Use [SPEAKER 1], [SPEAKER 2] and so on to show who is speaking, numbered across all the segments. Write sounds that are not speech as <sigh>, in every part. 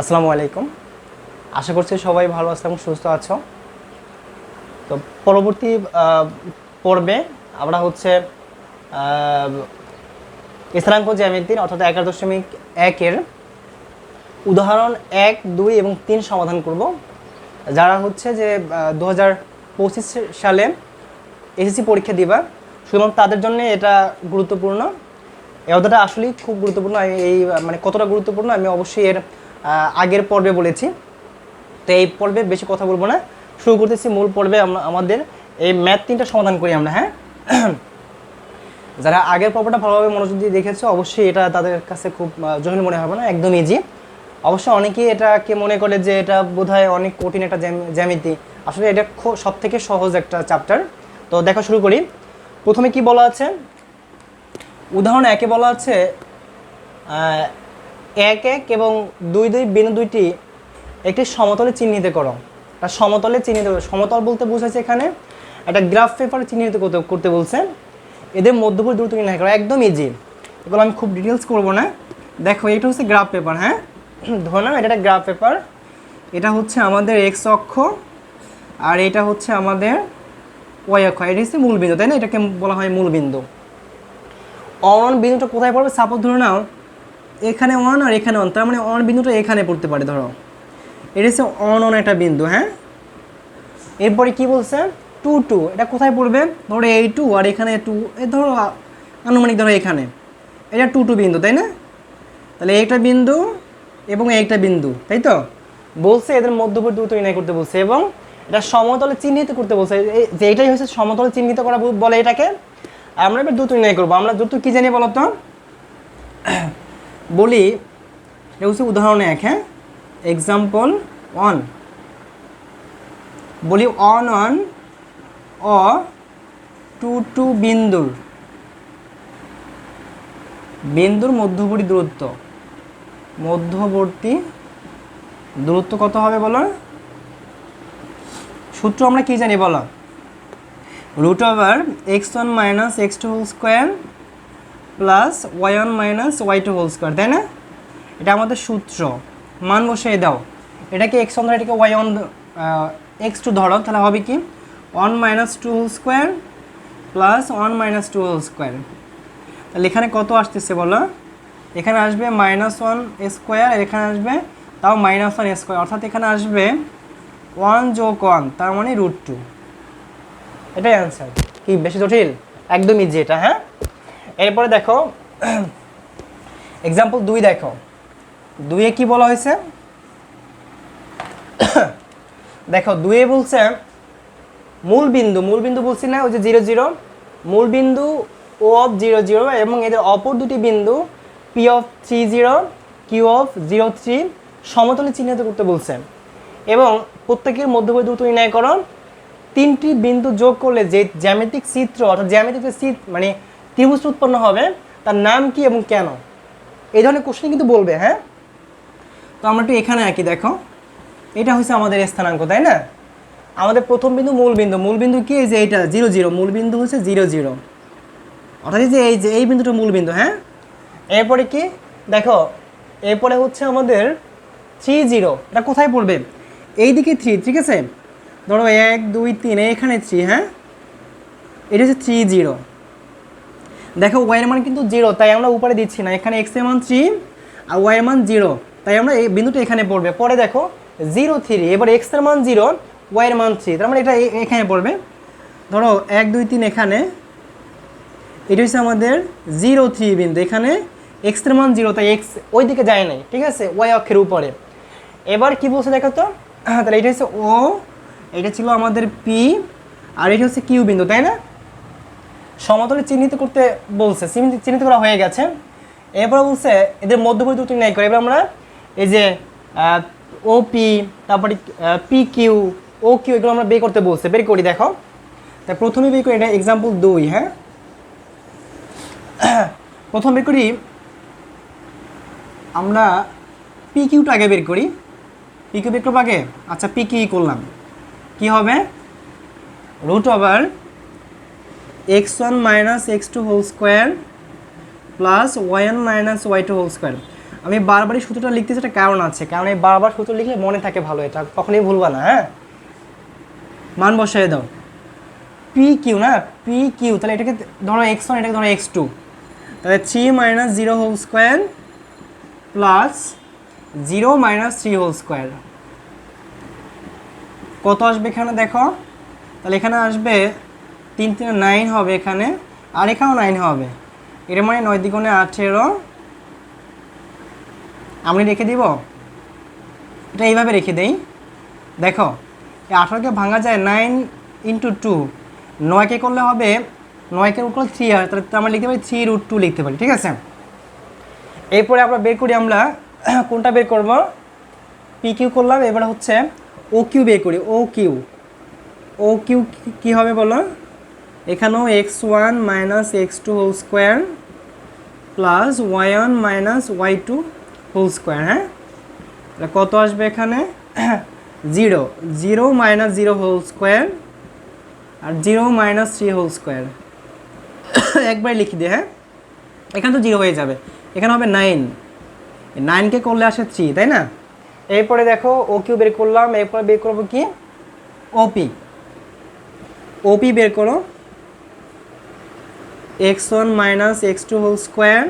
[SPEAKER 1] আসসালামু আলাইকুম। আশা করছি সবাই ভালো আছো এবং সুস্থ আছো। তো পরবর্তী পর্বে আমরা হচ্ছে স্থানাঙ্ক জ্যামিতির অর্থাৎ এগারো দশমিক একের উদাহরণ এক, দুই এবং তিন সমাধান করব। যারা হচ্ছে যে দু হাজার পঁচিশ সালে এসএসসি পরীক্ষা দিবা শুধুমাত্র তাদের জন্য এটা গুরুত্বপূর্ণ। এই অধ্যায়টা আসলেই খুব গুরুত্বপূর্ণ। আমি এই মানে কতটা গুরুত্বপূর্ণ আমি অবশ্যই এর আগের পর্বে বলেছি। তো এই পর্বে বেশি কথা বলব না। শুরু করতেছি মূল পর্বে আমরা, আমাদের এই ম্যাথ তিনটা সমাধান করি আমরা হ্যাঁ? <clears throat> যারা আগের পর্বটা ভালোভাবে মনোযোগ দিয়ে দেখেছ, অবশ্যই এটা তাদের কাছে খুব জটিল মনে হবে না, একদম ইজি অবশ্য অনেকেই এটাকে মনে করে যে এটা বোধহয় অনেক কঠিন একটা জ্যাম- জ্যামিতি। আসলে এটা সব থেকে সহজ একটা চ্যাপ্টার তো দেখা শুরু করি। প্রথমে কি বলা আছে? উদাহরণ একে বলা আছে এক এক এবং দুই দুই বিন্দু দুইটি একটি সমতলে চিহ্নিত করো। তা সমতলে চিহ্নিত করো। সমতল বলতে বোঝাচ্ছে এখানে, একটা গ্রাফ পেপার চিহ্নিত করতে করতে বলছে। এদের মধ্যবর্তী দূরত্ব নির্ণয় করো। একদম ইজি এগুলো আমি খুব ডিটেলস করব না। দেখো, এটা হচ্ছে গ্রাফ পেপার হ্যাঁ? <clears throat> ধরলাম এটা একটা গ্রাফ পেপার এটা হচ্ছে আমাদের এক্স অক্ষ আর এটা হচ্ছে আমাদের ওয়াই অক্ষ। এটা হচ্ছে মূল বিন্দু, তাই না? এটাকে বলা হয় মূল বিন্দু। অন বিন্দুটা কোথায় পড়বে? সাপোজ ধরে নাও এখানে অন আর এখানে অন তার মানে অন বিন্দুটা এখানে পড়তে পারে, ধরো। এটা হচ্ছে অন অন একটা বিন্দু হ্যাঁ? এরপরে কি বলছে? টু টু এটা কোথায় পড়বে? ধরো এই টু আর এখানে টু এ ধরো আনুমানিক ধরো এখানে। এটা টু টু বিন্দু, তাই না? তাহলে এইটা বিন্দু এবং এইটা বিন্দু, তাই তো? বলছে এদের মধ্যবর্তী দূরত্ব নির্ণয় করতে বলছে এবং এটা সমতলে চিহ্নিত করতে বলছে। যে এটাই হচ্ছে সমতলে চিহ্নিত করা বলে এটাকে। আমরা এবার দ্রুত নির্ণয় করব। আমরা দ্রুত কী জানি বলো তো বলি, এটা হচ্ছে উদাহরণ এক হ্যাঁ? এক্সাম্পল ওয়ান বলি অন অন অ টু টু বিন্দুর। বিন্দুর মধ্যবর্তী দূরত্ব। মধ্যবর্তী দূরত্ব কত হবে বলো? সূত্র আমরা কী জানি বলো? Root over x one minus x two whole square plus y one minus y two whole square তাই না? এটা আমাদের সূত্র। মান বসিয়ে দাও। এটাকে এক্স ওয়ান এটাকে ওয়াই ওয়ান এক্স টু ধরো, তাহলে হবে কি? One minus two whole square plus one minus two whole square তাহলে এখানে কত আসতেছে বলো? এখানে আসবে মাইনাস ওয়ান স্কোয়ার এখানে আসবে তাও মাইনাস ওয়ান স্কোয়ার অর্থাৎ এখানে আসবে ওয়ান যোগ ওয়ান তার মানে রুট টু এটাই অ্যান্সার কি, বেশি জটিল? একদম ইজি এটা হ্যাঁ? এরপরে দেখো এক্সাম্পল দুই দেখো। দুইয়ে কি বলা হয়েছে? দেখো, দুইয়ে বলছে মূল বিন্দু মূল বিন্দু বলছি না, ওই যে জিরো জিরো। মূল বিন্দু ও অফ জিরো জিরো এবং এদের অপর দুটি বিন্দু P of three zero, Q of zero three, সমতলে চিহ্নিত করতে বলছে। এবং প্রত্যেকের মধ্যবর্তী দূরত্ব নির্ণয় করো, তিনটি বিন্দু যোগ করলে যে জ্যামিতিক চিত্র, অর্থাৎ জ্যামিতিক চিত্র মানে ত্রিভুজ উৎপন্ন হবে, তার নাম কি এবং কেন? এই ধরনের কোশ্চেন কিন্তু বলবে হ্যাঁ? তো আমরা একটু এখানে আঁকি, দেখো। এটা হচ্ছে আমাদের স্থানাঙ্ক, তাই না? আমাদের প্রথম বিন্দু মূল বিন্দু। মূল বিন্দু কি? এই যে এইটা জিরো জিরো। মূল বিন্দু হচ্ছে জিরো জিরো। অর্থাৎ যে এই যে, এই বিন্দুটা মূল বিন্দু হ্যাঁ? এরপরে কি? দেখো, এরপরে হচ্ছে আমাদের থ্রি, জিরো। এটা কোথায় পড়বে? এই দিকে থ্রি, ঠিক আছে? ধরো এক, দুই, তিন এখানে থ্রি হ্যাঁ? এটা হচ্ছে থ্রি, জিরো। দেখো ওয়াইয়ের মান কিন্তু জিরো তাই আমরা উপরে দিচ্ছি না। এখানে এক্সের মান থ্রি আর ওয়াইয়ের মান জিরো তাই আমরা এই বিন্দুটা এখানে পড়বে। পরে দেখো জিরো থ্রি এবার এক্সের মান জিরো ওয়াইয়ের মান থ্রি তার মানে এটা এখানে পড়বে। ধরো, এক, দুই, তিন এখানে। এটা হচ্ছে আমাদের জিরো থ্রি বিন্দু। এখানে এক্সের মান জিরো তাই এক্স ওই দিকে যায় নাই, ঠিক আছে? ওয়াই অক্ষের উপরে। এবার কি বলছে দেখো তো? তাহলে এটা হচ্ছে ও এটা ছিল আমাদের পি আর এটা হচ্ছে কিউ বিন্দু, তাই না? সমতলে চিহ্নিত করতে বলছে চিহ্নিত করা হয়ে গেছে। এরপর বলছে, এদের মধ্যবর্তী দুটি ন্যায় করে এবার আমরা এই যে ও পি তারপরে পি কিউ ও কিউ এগুলো আমরা বের করতে বলছে। বের করি, দেখো। তা প্রথমে বের করি, এটা এক্সাম্পল দুই হ্যাঁ? <clears throat> প্রথম বের করি, আমরা পি কিউটা আগে বের করি। পি কিউ বের করব আগে? আচ্ছা পি কিউ করলাম কি হবে? Root over x one minus x two whole square plus one minus y two whole square. আমি বারবারই সূত্রটা লিখতেছি একটা কারণ আছে। কারণ এই বারবার সূত্র লিখলে মনে থাকে ভালো এটা, কখনোই ভুলবা না হ্যাঁ? মান বসাই দাও। পি কিউ না? পি কিউ তাহলে এটাকে ধরো এক্স ওয়ান, এটাকে ধরো এক্স টু। তাহলে three minus zero whole square plus zero minus three whole square কত আসবে এখানে দেখো? তাহলে এখানে আসবে তিন তিনে নাইন হবে এখানে, আর এখানেও নাইন হবে। এর মানে নয় দ্বিগুণে আঠেরো। আমি রেখে দিব। এটা এইভাবে রেখে দেই। দেখো, এই আঠারোকে ভাঙা যায় নাইন ইন্টু টু নয়কে করলে হবে, নয়কে উপর থ্রি হয়, তাহলে আমরা লিখতে পারি থ্রি রুট টু লিখতে পারি, ঠিক আছে? এরপরে আমরা বের করি আমরা, <clears throat> কোনটা বের করব? পি কিউ করলাম, এবার হচ্ছে ও কিউ বের করি ও কিউ ও কিউ কী হবে বলো? এখানেও x one minus x two whole square plus y one minus y two whole square হ্যাঁ? কত আসবে এখানে? Zero zero minus zero whole square আর zero minus three whole square একবার লিখি দিয়ে হ্যাঁ? এখানে তো জিরো হয়ে যাবে। এখানে হবে নাইন নাইনকে করলে আসে থ্রি তাই না? এরপরে দেখো ও কিউ বের করলাম, এরপরে বের করব কি? ওপি ওপি বের করো। X one minus x two whole square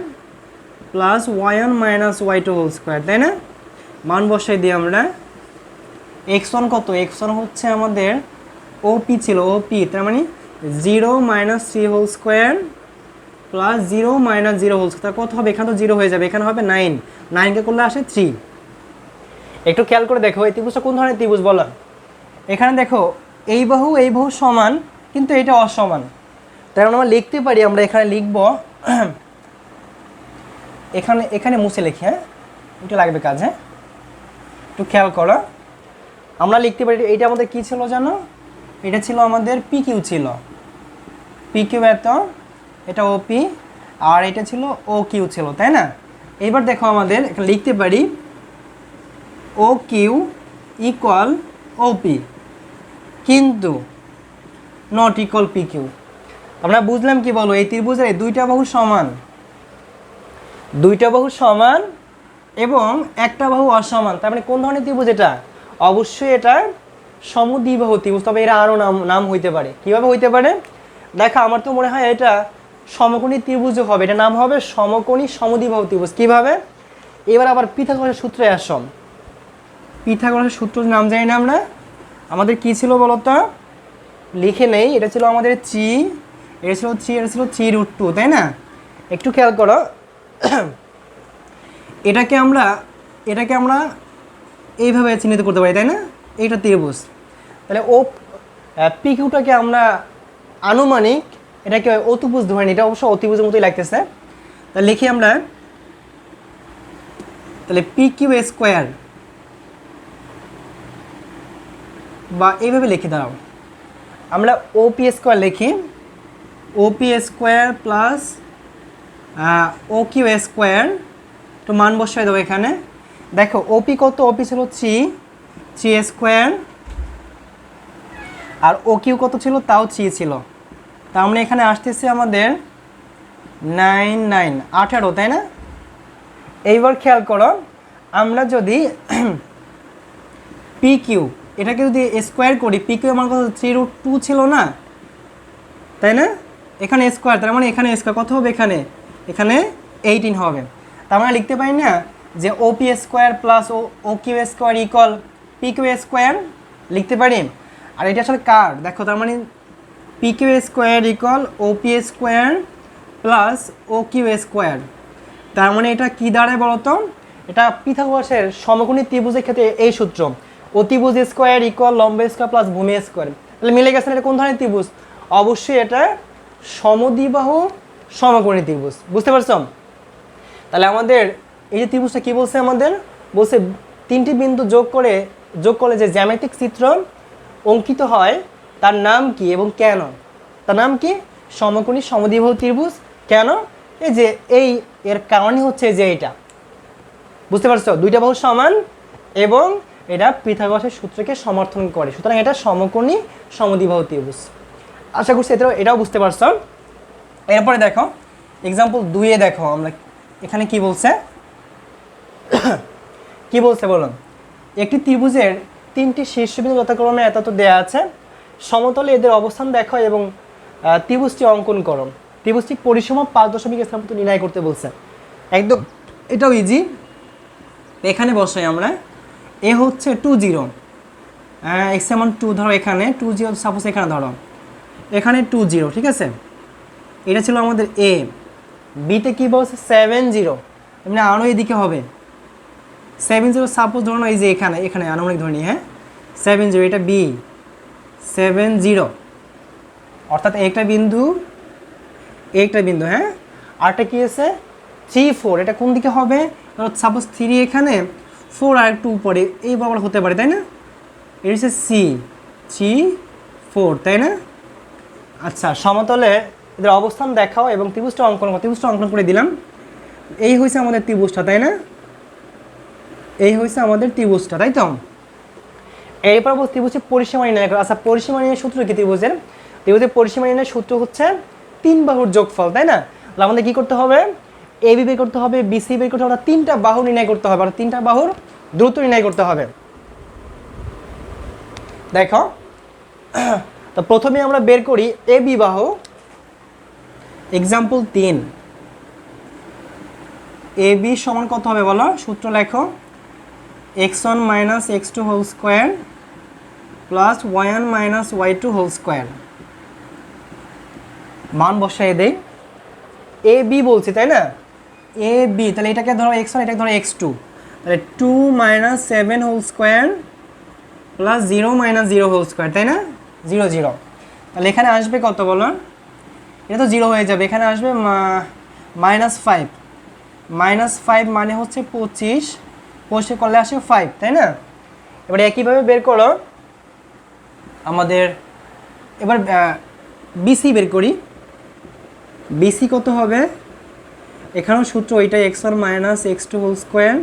[SPEAKER 1] plus y one minus y two whole square, তাই না? মান বসাই দিই আমরা। এক্স ওয়ান কত? এক্স ওয়ান হচ্ছে আমাদের ওপি ছিল ওপি তার মানে zero minus three whole square plus zero minus zero whole square কত হবে? এখানে তো জিরো হয়ে যাবে, এখানে হবে নাইন। নাইনকে করলে আসে থ্রি। একটু খেয়াল করে দেখো, এই ত্রিভুজটা কোন ধরনের ত্রিভুজ বলো? এখানে দেখো, এই বাহু এই বাহু সমান, কিন্তু এটা অসমান। তার মানে আমরা লিখতে পারি, আমরা এখানে লিখব, <clears throat> এখানে এখানে মুছে লিখি হ্যাঁ? একটু লাগবে কাজ হ্যাঁ? একটু খেয়াল করো। আমরা লিখতে পারি, এটা আমাদের কি ছিল জানো? এটা ছিল আমাদের পি কিউ ছিল। পি কিউ এত, এটা ওপি আর এটা ছিল ও কিউ ছিল, তাই না? এবার দেখো আমাদের, এখানে লিখতে পারি ও কিউ ইকুয়াল ওপি কিন্তু নট ইকুয়াল পি কিউ আমরা বুঝলাম কি বলো? এই ত্রিভুজের দুইটা বাহু সমান। দুইটা বাহু সমান এবং একটা বাহু অসমান। তার মানে কোন ধরনের ত্রিভুজ এটা? অবশ্যই এটা সমদ্বিবাহু ত্রিভুজ, তবে এরা আরও নাম নাম হইতে পারে। কীভাবে হইতে পারে? দেখা, আমার তো মনে হয় এটা সমকোণী ত্রিভুজ হবে। এটা নাম হবে সমকোণী সমদ্বিবাহু ত্রিভুজ। কীভাবে? এবার আবার পিথাগোরাসের সূত্রে আসম পিথাগোরাসের সূত্র নাম জানি না আমরা। আমাদের কি ছিল বলতো? লিখে নেই। এটা ছিল আমাদের চি এটা ছিল থ্রি এটা ছিল থ্রি রুট টু তাই না? একটু খেয়াল করো। এটাকে আমরা এটাকে আমরা এইভাবে চিহ্নিত করতে পারি, তাই না? এইটা ত্রিভুজ। তাহলে ও পি কিউটাকে আমরা আনুমানিক, এটাকে অতিভুজ ধরে এটা অবশ্য অতিভুজের মতোই লাগতেছে। তাহলে লিখি আমরা, তাহলে পি কিউ স্কোয়ার বা এইভাবে লিখে দাও আমরা ওপি স্কোয়ার লিখি। OP square plus O Q square তো মান বসাই দেবো এখানে। দেখো ওপি কত? ওপি ছিল থ্রি থ্রি স্কোয়ার আর ও কিউ কত ছিল? তাও থ্রি ছিল। তার মানে এখানে আসতেছে আমাদের নাইন নাইন আঠারো, তাই না? এইবার খেয়াল করো, আমরা যদি <clears throat> পি কিউ এটাকে যদি স্কোয়ার করি পি কিউ আমার কত? থ্রি রুট টু ছিল না? তাই না? এখানে স্কোয়ার তার মানে এখানে স্কোয়ার কত হবে এখানে? এখানে এইটিন হবে। তার মানে লিখতে পারি না যে O P square plus O O Q square equal P Q square লিখতে পারি? আর এটা আসলে কার দেখো তার মানে P Q square equal O P square plus O Q square তার মানে এটা কী দাঁড়ায় বলতো? এটা পিথাগোরাসের সমকোণী ত্রিভুজের ক্ষেত্রে এই সূত্র। অতিভুজ স্কোয়ার ইকুয়াল লম্ব স্কোয়ার প্লাস ভূমি স্কোয়ার তাহলে মিলে গেছে এটা কোন ধরনের ত্রিভুজ? অবশ্যই এটা সমদ্বিবাহু সমকোণী ত্রিভুজ। বুঝতে পারছ? তাহলে আমাদের এই যে ত্রিভুজটা কী বলছে আমাদের? বলছে তিনটি বিন্দু যোগ করে, যোগ করলে যে জ্যামেটিক চিত্র অঙ্কিত হয়, তার নাম কি এবং কেন? তার নাম কি? সমকোণী সমদ্বিবাহু ত্রিভুজ। কেন? এই যে এই এর কারণই হচ্ছে যে এটা। বুঝতে পারছ? দুইটা বাহু সমান এবং এটা পৃথাগসের সূত্রকে সমর্থন করে। সুতরাং এটা সমকোণী সমদ্বিবাহু ত্রিভুজ। আশা করছি এটাও এটাও বুঝতে পারছ। এরপরে দেখো এক্সাম্পল দুইয়ে দেখো আমরা এখানে কি বলছে? <coughs> কি বলছে বলুন? একটি ত্রিভুজের তিনটি শীর্ষবিন্দু যথাক্রমে এত দেয়া আছে। সমতলে এদের অবস্থান দেখো এবং ত্রিভুজটি অঙ্কন করো। ত্রিভুজটি পরিসীমা পাঁচ দশমিক স্থান পর্যন্ত নির্ণয় করতে বলছে। একদম, এটাও ইজি এখানে বসাই আমরা। এ হচ্ছে টু জিরো এক্স এমন টু ধরো এখানে। টু জিরো সাপোজ এখানে ধরো। এখানে টু জিরো ঠিক আছে? এটা ছিল আমাদের এ বিতে কী বলছে? সেভেন জিরো এমনি আরও এদিকে হবে। সেভেন জিরো সাপোজ ধরো না এই যে এখানে এখানে আনুমানিক ধরে নিই হ্যাঁ? সেভেন জিরো এটা বি সেভেন জিরো অর্থাৎ একটা বিন্দু একটা বিন্দু হ্যাঁ? আরটা কি আছে? থ্রি ফোর এটা কোন দিকে হবে? সাপোজ থ্রি এখানে ফোর আর একটু উপরে, এই হতে পারে, তাই না? এটা হচ্ছে সি থ্রি ফোর তাই না? আচ্ছা সমতলে এদের অবস্থান দেখাও এবং ত্রিভুজটা অঙ্কন ত্রিভুজটা অঙ্কন করে দিলাম। এই হয়েছে আমাদের ত্রিভুজটা, তাই না? এই হয়েছে আমাদের ত্রিভুজটা, তাই তো? এরপর বলছি ত্রিভুজের পরিসীমা নির্ণয় করো। আচ্ছা পরিসীমা নির্ণয়ের সূত্র কি ত্রিভুজের? ত্রিভুজের পরিসীমা নির্ণয়ের সূত্র হচ্ছে তিন বাহুর যোগফল, তাই না? তাহলে আমাদের কি করতে হবে? এ বি বের করতে হবে বিসি বের করতে হবে তিনটা বাহু নির্ণয় করতে হবে আর তিনটা বাহুর দ্রুত নির্ণয় করতে হবে। দেখো তো প্রথমে আমরা বের করি এ বি বাহু এক্সাম্পল তিন। এ বি সমান কত হবে বলো? সূত্র লেখো। X one minus x two whole square plus one minus y two whole square. মান বসাই দেই। এ বি বলছি, তাই না? এ বি, তাহলে এটাকে ধরো এক্স ওয়ান, এটাকে ধরো এক্স টু। তাহলে two minus seven whole square plus zero minus zero whole square, তাই না? Zero zero. তাহলে এখানে আসবে কত বলো এটা তো জিরো হয়ে যাবে। এখানে আসবে মাইনাস ফাইভ। মাইনাস ফাইভ মানে হচ্ছে পঁচিশ। পঁচিশে করলে আসে ফাইভ, তাই না? এবার একইভাবে বের করো। আমাদের এবার বিসি বের করি। বিসি কত হবে? এখানেও সূত্র ওইটাই, x one minus x two whole square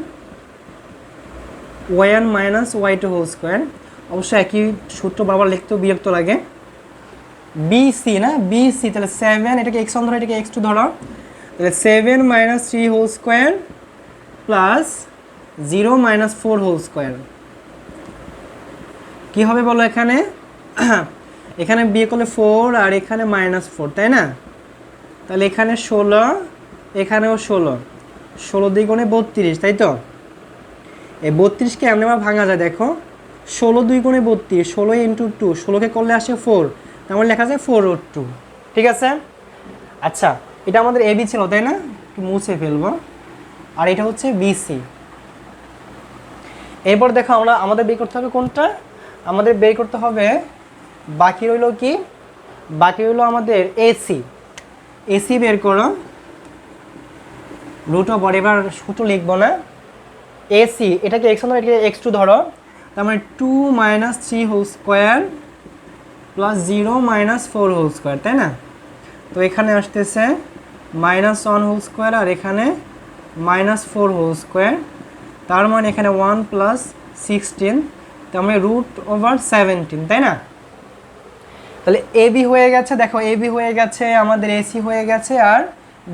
[SPEAKER 1] one minus y two whole square. অবশ্য একই সূত্র বারবার লিখতেও বিরক্ত লাগে। বিসি না? বিসি তাহলে সেভেন এটাকে এক্স ওয়ান ধরো এটাকে এক্স টু ধরো। তাহলে seven minus three whole square plus zero minus four whole square কী হবে বলো এখানে? <clears throat> এখানে বিয়ে করলে ফোর আর এখানে মাইনাস ফোর তাই না? তাহলে এখানে ষোলো, এখানেও ষোলো। ষোলো দ্বিগুণে বত্রিশ, তাই তো? এই বত্রিশকে এমনি আমার ভাঙা যায়, দেখো। ষোলো দুই গুণে বত্রিশ, ষোলো ইন্টু টু ষোলোকে করলে আসে ফোর তার মানে লেখা যায় ফোর ও টু ঠিক আছে? আচ্ছা এটা আমাদের এবি ছিল, তাই না? একটু মুছে ফেলব। আর এটা হচ্ছে বিসি এরপর দেখো আমরা, আমাদের বের করতে হবে কোনটা? আমাদের বের করতে হবে, বাকি রইল কি? বাকি রইল আমাদের এসি এসি বের করো। রুট অফ এবার সূত্র লিখব না। এসি এটাকে এক্স এটাকে এক্স টু ধরো। তার মানে two minus three whole square plus zero minus four whole square তাই না? তো এখানে আসতেছে মাইনাস ওয়ান হোল স্কোয়ার আর এখানে মাইনাস ফোর হোল স্কোয়ার তার মানে এখানে ওয়ান প্লাস সিক্সটিন তার মানে রুট ওভার সেভেন্টিন তাই না? তাহলে এ বি হয়ে গেছে, দেখো এ বি হয়ে গেছে, আমাদের এসি হয়ে গেছে আর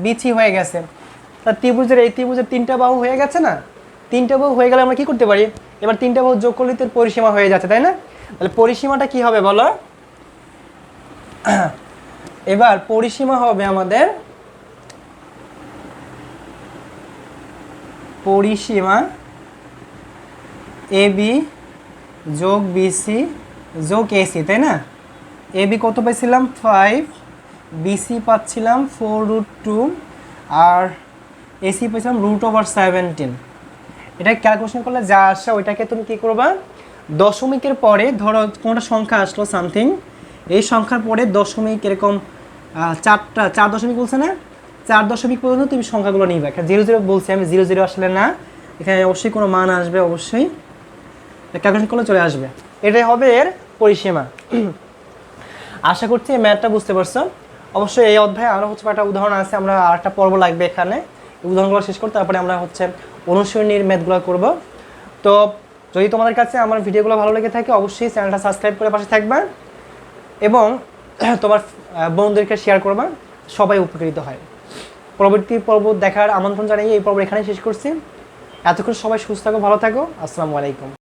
[SPEAKER 1] বিসি হয়ে গেছে। তা ত্রিভুজের এই ত্রিভুজের তিনটা বাহু হয়ে গেছে না? তিনটা বাহু হয়ে গেলে আমরা কি করতে পারি? এবার তিনটা বাহু যোগ করলে তো পরিসীমা হয়ে যাচ্ছে, তাই না? তাহলে পরিসীমাটা কি হবে বলো? <clears throat> এবার পরিসীমা হবে আমাদের পরিসীমা এ বি যোগ বিসি যোগ এসি তাই না? এ বি কত পাইছিলাম? ফাইভ। বিসি পাচ্ছিলাম ফোর রুট টু, আর এসি পেয়েছিলাম রুট ওভার সেভেন্টিন। এটা ক্যালকুলেশন করলে যা আসে ওইটাকে তুমি কী করবা? দশমিকের পরে ধরো কোনোটা সংখ্যা আসলো সামথিং এই সংখ্যার পরে দশমিক এরকম চারটা, চার দশমিক বলছে না? চার দশমিক পর্যন্ত তুমি সংখ্যাগুলো নিবে। একটা জিরো জিরো বলছি আমি জিরো জিরো আসলে না। এখানে অবশ্যই কোনো মান আসবে, অবশ্যই। ক্যালকুলেশন করলে চলে আসবে। এটাই হবে এর পরিসীমা। <clears throat> আশা করছি এই ম্যাথটা বুঝতে পারছ। অবশ্যই এই অধ্যায়ে আরও হচ্ছে একটা উদাহরণ আছে, আমরা আরেকটা পর্ব লাগবে এখানে। উদাহরণগুলো শেষ করতে তারপরে আমরা হচ্ছে অনুসরণীর ম্যাথগুলো করব। তো যদি তোমাদের কাছে আমার ভিডিওগুলো ভালো লেগে থাকে, অবশ্যই চ্যানেলটা সাবস্ক্রাইব করে পাশে থাকবা এবং <clears throat> তোমার বন্ধুদেরকে শেয়ার করবা। সবাই উপকৃত হয়। পরবর্তী পর্ব দেখার আমন্ত্রণ জানিয়ে এই পর্ব এখানেই শেষ করছি। এতক্ষণ সবাই সুস্থ থাকো, ভালো থাকো। আসসালামু আলাইকুম।